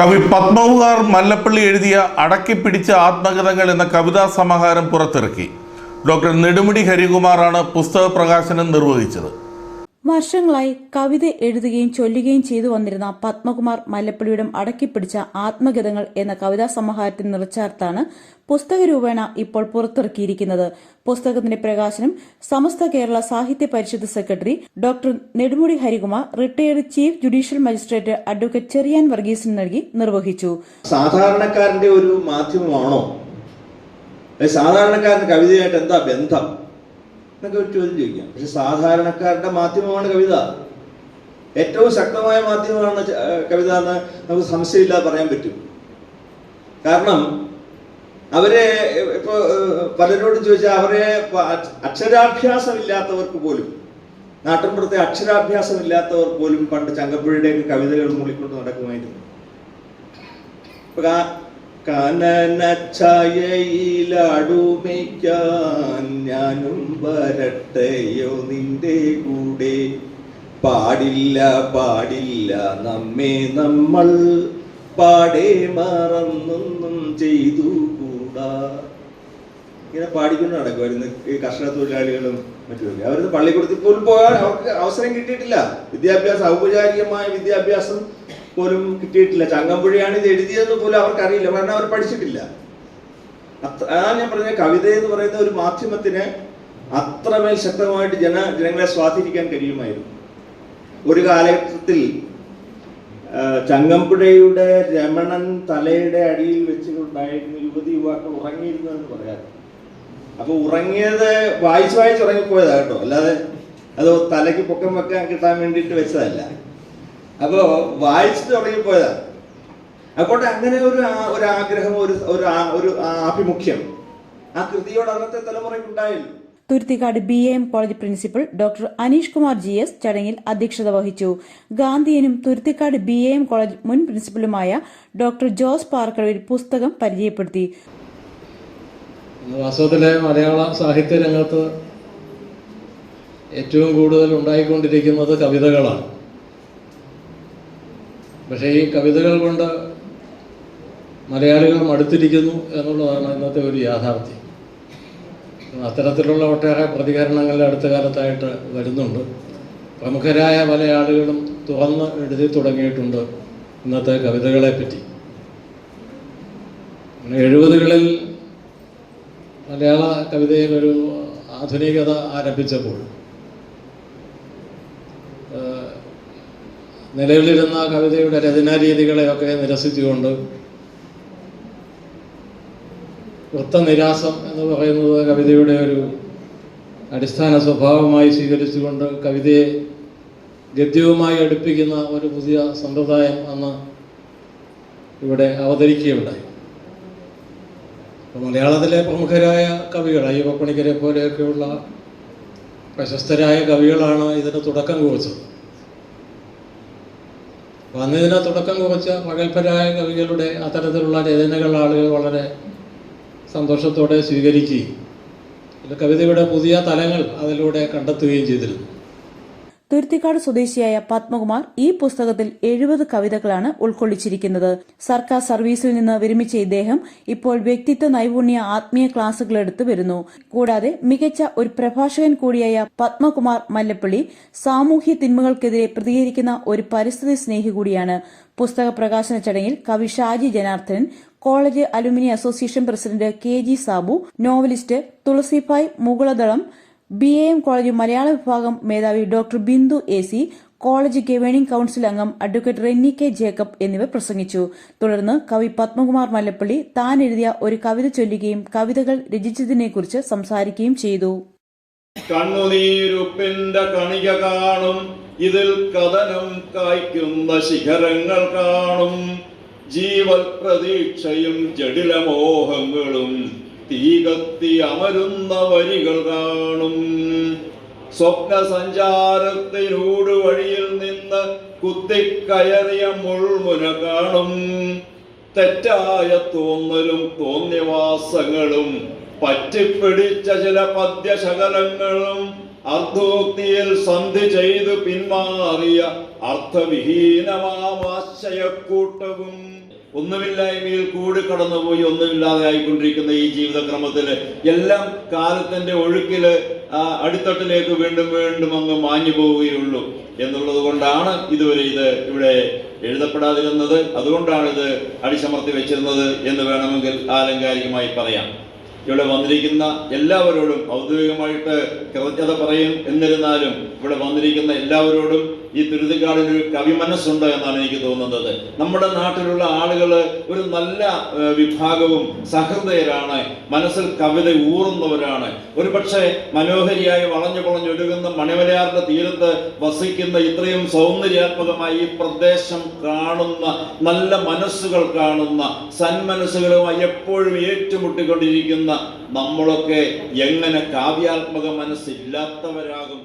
കവി പത്മകുമാർ മല്ലപ്പള്ളി എഴുതിയ അടക്കിപ്പിടിച്ച ആത്മകഥകൾ എന്ന കവിതാ സമാഹാരം പുറത്തിറക്കി. ഡോക്ടർ നെടുമുടി ഹരികുമാറാണ് പുസ്തക പ്രകാശനം നിർവഹിച്ചത്. വർഷങ്ങളായി കവിത എഴുതുകയും ചൊല്ലുകയും ചെയ്തു വന്നിരുന്ന പത്മകുമാർ മല്ലപ്പള്ളിയുടെ അടക്കിപ്പിടിച്ച ആത്മഗതങ്ങൾ എന്ന കവിതാ സമാഹാരത്തിന് നിറച്ചാർത്താണ് പുസ്തക രൂപേണ ഇപ്പോൾ പുറത്തിറക്കിയിരിക്കുന്നത്. പുസ്തകത്തിന്റെ പ്രകാശനം Samastha Kerala Sahitya Parishad secretary doctor Nedumudi Harikumar retired chief judicial magistrate advocate Cheriyan വർഗീസിന് നൽകി നിർവഹിച്ചു. സാധാരണക്കാരന്റെ ഒരു മാധ്യമമാണോ? സാധാരണക്കാരന്റെ സാധാരണക്കാരന് കവിതയായിട്ട് എന്താ ബന്ധം? എന്നൊക്കെ ഒരു ചോദ്യം ചോദിക്കാം. പക്ഷെ സാധാരണക്കാരുടെ മാധ്യമമാണ് കവിത. ഏറ്റവും ശക്തമായ മാധ്യമമാണ് കവിത എന്ന് നമുക്ക് സംശയമില്ലാതെ പറയാൻ പറ്റും. കാരണം അവരെ ഇപ്പൊ ഏഹ് പലരോടും ചോദിച്ചാൽ അവരെ അക്ഷരാഭ്യാസമില്ലാത്തവർക്ക് പോലും നാട്ടിൻപുറത്തെ അക്ഷരാഭ്യാസമില്ലാത്തവർ പോലും പണ്ട് ചങ്കപ്പുഴയുടെയൊക്കെ കവിതകൾ മൂളിക്കൊണ്ട് നടക്കുമായിരുന്നു. കാ- കാനനച്ഛായയിലടുമയ്ക്കാൻ ഞാനും വരട്ടെയോ നിന്റെ കൂടെ? പാടില്ല പാടില്ല നമ്മെ നമ്മൾ പാടെ മറന്നൊന്നും ചെയ്തു കൂടാ. ഇങ്ങനെ പാടിക്കൊണ്ട് നടക്കുമായിരുന്നു. ഈ കർഷക തൊഴിലാളികളും മറ്റുമൊക്കെ. അവർക്ക് പള്ളിക്കൂടത്തിൽ പോലും പോകാൻ അവർക്ക് അവസരം കിട്ടിയിട്ടില്ല. വിദ്യാഭ്യാസം ഔപചാരികമായ വിദ്യാഭ്യാസം പോലും കിട്ടിയിട്ടില്ല. ചങ്ങമ്പുഴയാണ് ഇത് എഴുതിയതെന്ന് പോലും അവർക്കറിയില്ല. കാരണം അവർ പഠിച്ചിട്ടില്ല. അതാണ് ഞാൻ പറഞ്ഞ കവിത എന്ന് പറയുന്ന ഒരു മാധ്യമത്തിന് അത്രമേൽ ശക്തമായിട്ട് ജന ജനങ്ങളെ സ്വാധീനിക്കാൻ കഴിയുമായിരുന്നു. ഒരു കാലഘട്ടത്തിൽ ചങ്ങമ്പുഴയുടെ രമണൻ തലയുടെ അടിയിൽ വെച്ചുകൊണ്ടായിരുന്നു യുവതി യുവാക്കൾ ഉറങ്ങിയിരുന്നു എന്ന് പറയാറ് അപ്പൊ ഉറങ്ങിയത് വായിച്ച് വായിച്ച് ഉറങ്ങിപ്പോയതാ കേട്ടോ. അല്ലാതെ അത് തലയ്ക്ക് പൊക്കം വെക്കാൻ കിട്ടാൻ വേണ്ടിയിട്ട് വെച്ചതല്ല. അപ്പോ വായിച്ചു തുടങ്ങിപ്പോയതാ അപ്പോൾ അങ്ങനെ ഒരു ഒരു ആഗ്രഹം ഒരു ഒരു ഒരു ആഭിമുഖ്യം ആ കൃതിയോട് അന്നത്തെ ഉണ്ടായില്ല. Thuruthicad B A M college principal doctor Aneesh Kumar G S ചടങ്ങിൽ അധ്യക്ഷത വഹിച്ചു. ഗാന്ധിയനും Thuruthicad B A M college മുൻ പ്രിൻസിപ്പലുമായ ഡോക്ടർ ജോസ് പാർക്കടവിൽ പുസ്തകം പരിചയപ്പെടുത്തി. വാസ്തവത്തിലെ മലയാള സാഹിത്യ രംഗത്ത് ഏറ്റവും കൂടുതൽ ഉണ്ടായിക്കൊണ്ടിരിക്കുന്നത് കവിതകളാണ്. പക്ഷേ ഈ കവിതകൾ കൊണ്ട് മലയാളികൾ മടുത്തിരിക്കുന്നു എന്നുള്ളതാണ് ഇന്നത്തെ ഒരു യാഥാർത്ഥ്യം. അത്തരത്തിലുള്ള ഒട്ടേറെ പ്രതികരണങ്ങൾ അടുത്ത കാലത്തായിട്ട് വരുന്നുണ്ട്. പ്രമുഖരായ പല ആളുകളും തുറന്ന് എഴുതി തുടങ്ങിയിട്ടുണ്ട് ഇന്നത്തെ കവിതകളെ പറ്റി എഴുപതുകളിൽ മലയാള കവിതയിൽ ഒരു ആധുനികത ആരംഭിച്ചപ്പോൾ ആ, നിലവിലിരുന്ന കവിതയുടെ രചനാരീതികളെയൊക്കെ നിരസിച്ചുകൊണ്ട് വൃത്തനിരാസം എന്ന് പറയുന്നത് കവിതയുടെ ഒരു അടിസ്ഥാന സ്വഭാവമായി സ്വീകരിച്ചുകൊണ്ട് കവിതയെ ഗദ്യവുമായി അടുപ്പിക്കുന്ന ഒരു പുതിയ സമ്പ്രദായം അന്ന് ഇവിടെ അവതരിക്കുകയുണ്ടായി. മലയാളത്തിലെ പ്രമുഖരായ കവികൾ അയ്യപ്പണിക്കരെ പോലെയൊക്കെയുള്ള പ്രശസ്തരായ കവികളാണ് ഇതിന് തുടക്കം കുറിച്ചത്. അന്ന് തുടക്കം കുറിച്ച പ്രഗത്ഭരായ കവികളുടെ അത്തരത്തിലുള്ള രചനകൾ ആളുകൾ വളരെ സന്തോഷത്തോടെ സ്വീകരിക്കുകയും കവിതയുടെ പുതിയ തലങ്ങൾ അതിലൂടെ കണ്ടെത്തുകയും ചെയ്തിരുന്നു. തുരുത്തിക്കാട് സ്വദേശിയായ പത്മകുമാർ ഈ പുസ്തകത്തിൽ എഴുപത് കവിതകളാണ് ഉൾക്കൊള്ളിച്ചിരിക്കുന്നത്. സർക്കാർ സർവീസിൽ നിന്ന് വിരമിച്ച ഇദ്ദേഹം ഇപ്പോൾ വ്യക്തിത്വ നൈപുണ്യ ആത്മീയ ക്ലാസുകൾ എടുത്തു വരുന്നു. കൂടാതെ മികച്ച ഒരു പ്രഭാഷകൻ കൂടിയായ പത്മകുമാർ മല്ലപ്പള്ളി സാമൂഹ്യ തിന്മകൾക്കെതിരെ പ്രതികരിക്കുന്ന ഒരു പരിസ്ഥിതി സ്നേഹി കൂടിയാണ്. പുസ്തക പ്രകാശന ചടങ്ങിൽ കവി Shaji Janardhanan college alumni association president K G Sabu novelist Thulasibhai Mukuladalam B A M college Malayala വിഭാഗം മേധാവി doctor Bindu A C college governing council അംഗം അഡ്വക്കേറ്റ് റെന്നി കെ ജേക്കബ് എന്നിവർ പ്രസംഗിച്ചു. തുടർന്ന് കവി പത്മകുമാർ മല്ലപ്പള്ളി താൻ എഴുതിയ ഒരു കവിത ചൊല്ലുകയും കവിതകൾ രചിച്ചതിനെക്കുറിച്ച് സംസാരിക്കുകയും ചെയ്തു. കണിക കാണും ഇതിൽ കഥനം കായ്ക്കുന്ന ശിഖരങ്ങൾ കാണും ജീവൽ പ്രതീക്ഷയും ജടിലമോഹങ്ങളും തീ കത്തി അമരുന്ന വരികൾ കാണും. സ്വപ്ന സഞ്ചാരത്തിനൂട് വഴിയിൽ നിന്ന് കുത്തിക്കയറിയ മുൾമുന കാണും. തെറ്റായ തോന്നലും തോന്നിവാസങ്ങളും പറ്റിപ്പിടിച്ച ചില പദ്യശകലങ്ങളും അർദ്ധോക്തിയിൽ സന്ധി ചെയ്തു പിന്മാറിയ അർത്ഥവിഹീനമാശയക്കൂട്ടവും ഒന്നുമില്ലായ്മയിൽ കൂടി കടന്നുപോയി ഒന്നുമില്ലാതെ ആയിക്കൊണ്ടിരിക്കുന്ന ഈ ജീവിതക്രമത്തിൽ എല്ലാം കാലത്തിന്റെ ഒഴുക്കിൽ അടിത്തട്ടിലേക്ക് വീണ്ടും വീണ്ടും അങ്ങ് മാഞ്ഞു പോവുകയുള്ളൂ എന്നുള്ളത് കൊണ്ടാണ് ഇതുവരെ ഇത് ഇവിടെ എഴുതപ്പെടാതിരുന്നത്. അതുകൊണ്ടാണ് ഇത് അടിച്ചമർത്തി വെച്ചിരുന്നത് എന്ന് വേണമെങ്കിൽ ആലങ്കാരികമായി പറയാം. ഇവിടെ വന്നിരിക്കുന്ന എല്ലാവരോടും ഔദ്യോഗികമായിട്ട് കൃതജ്ഞത പറയും. എന്നിരുന്നാലും ഇവിടെ വന്നിരിക്കുന്ന എല്ലാവരോടും ഈ തുരുതിക്കാടിന് ഒരു കവിമനസ്സുണ്ട് എന്നാണ് എനിക്ക് തോന്നുന്നത്. നമ്മുടെ നാട്ടിലുള്ള ആളുകൾ ഒരു നല്ല വിഭാഗവും സഹൃദയരാണ്. മനസ്സിൽ കവിത ഊറുന്നവരാണ്. ഒരു പക്ഷേ മനോഹരിയായി വളഞ്ഞു പൊളഞ്ഞൊഴുകുന്ന മണിമലയാറിന്റെ തീരത്ത് വസിക്കുന്ന ഇത്രയും സൗന്ദര്യാത്മകമായി ഈ പ്രദേശം കാണുന്ന നല്ല മനസ്സുകൾ കാണുന്ന സന്മനസ്സുകളുമായി എപ്പോഴും ഏറ്റുമുട്ടിക്കൊണ്ടിരിക്കുന്ന നമ്മളൊക്കെ എങ്ങനെ കാവ്യാത്മക മനസ്സില്ലാത്തവരാകും